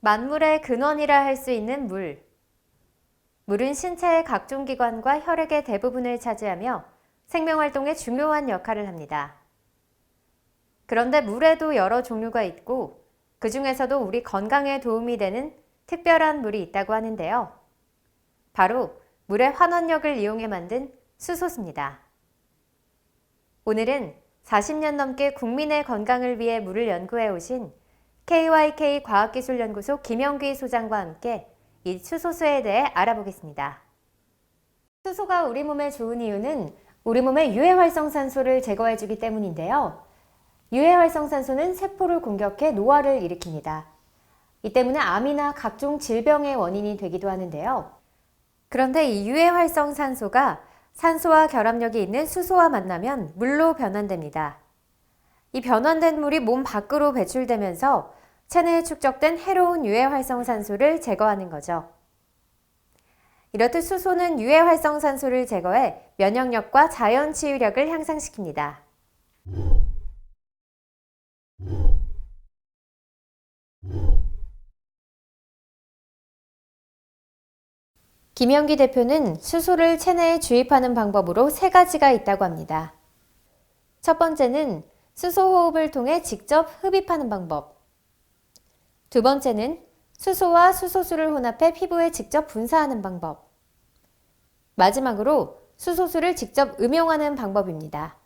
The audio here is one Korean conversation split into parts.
만물의 근원이라 할 수 있는 물. 물은 신체의 각종 기관과 혈액의 대부분을 차지하며 생명활동에 중요한 역할을 합니다. 그런데 물에도 여러 종류가 있고 그 중에서도 우리 건강에 도움이 되는 특별한 물이 있다고 하는데요. 바로 물의 환원력을 이용해 만든 수소수입니다. 오늘은 40년 넘게 국민의 건강을 위해 물을 연구해 오신 KYK 과학기술연구소 김영귀 소장과 함께 이 수소수에 대해 알아보겠습니다. 수소가 우리 몸에 좋은 이유는 우리 몸의 유해활성산소를 제거해주기 때문인데요. 유해활성산소는 세포를 공격해 노화를 일으킵니다. 이 때문에 암이나 각종 질병의 원인이 되기도 하는데요. 그런데 이 유해활성산소가 산소와 결합력이 있는 수소와 만나면 물로 변환됩니다. 이 변환된 물이 몸 밖으로 배출되면서 체내에 축적된 해로운 유해활성산소를 제거하는 거죠. 이렇듯 수소는 유해활성산소를 제거해 면역력과 자연 치유력을 향상시킵니다. 김영기 대표는 수소를 체내에 주입하는 방법으로 세 가지가 있다고 합니다. 첫 번째는 수소 호흡을 통해 직접 흡입하는 방법. 두 번째는 수소와 수소수를 혼합해 피부에 직접 분사하는 방법. 마지막으로 수소수를 직접 음용하는 방법입니다.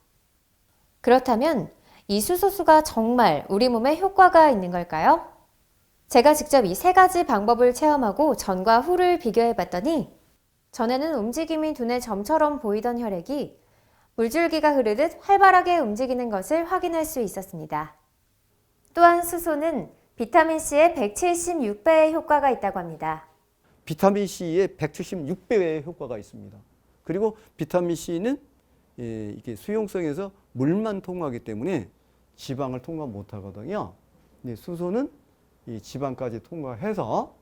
그렇다면 이 수소수가 정말 우리 몸에 효과가 있는 걸까요? 제가 직접 이 세 가지 방법을 체험하고 전과 후를 비교해 봤더니 전에는 움직임이 눈에 점처럼 보이던 혈액이 물줄기가 흐르듯 활발하게 움직이는 것을 확인할 수 있었습니다. 또한 수소는 비타민C의 176배의 효과가 있다고 합니다. 비타민 C의 176배의 효과가 있습니다. 그리고 비타민 C는 예, 이게 수용성에서 물만 통과하기 때문에 지방을 통과 못 하거든요. 근데 수소는 이 지방까지 통과해서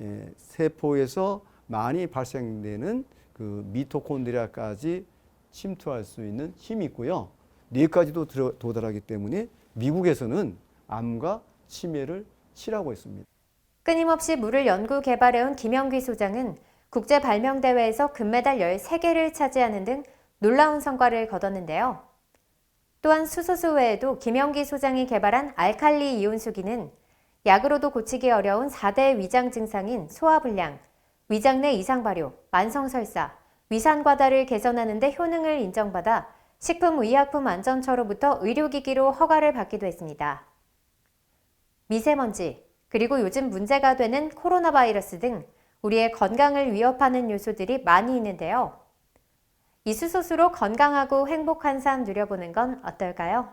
예, 세포에서 많이 발생되는 그 미토콘드리아까지 침투할 수 있는 힘이 있고요. 뇌까지도 도달하기 때문에 미국에서는 암과 치매를 치료하고 있습니다. 끊임없이 물을 연구 개발해온 김영귀 소장은 국제 발명 대회에서 금메달 13개를 차지하는 등 놀라운 성과를 거뒀는데요. 또한 수소수 외에도 김영기 소장이 개발한 알칼리 이온수기는 약으로도 고치기 어려운 4대 위장 증상인 소화불량, 위장 내 이상 발효, 만성 설사, 위산 과다를 개선하는 데 효능을 인정받아 식품의약품 안전처로부터 의료기기로 허가를 받기도 했습니다. 미세먼지, 그리고 요즘 문제가 되는 코로나 바이러스 등 우리의 건강을 위협하는 요소들이 많이 있는데요. 이 수소수로 건강하고 행복한 삶 누려보는 건 어떨까요?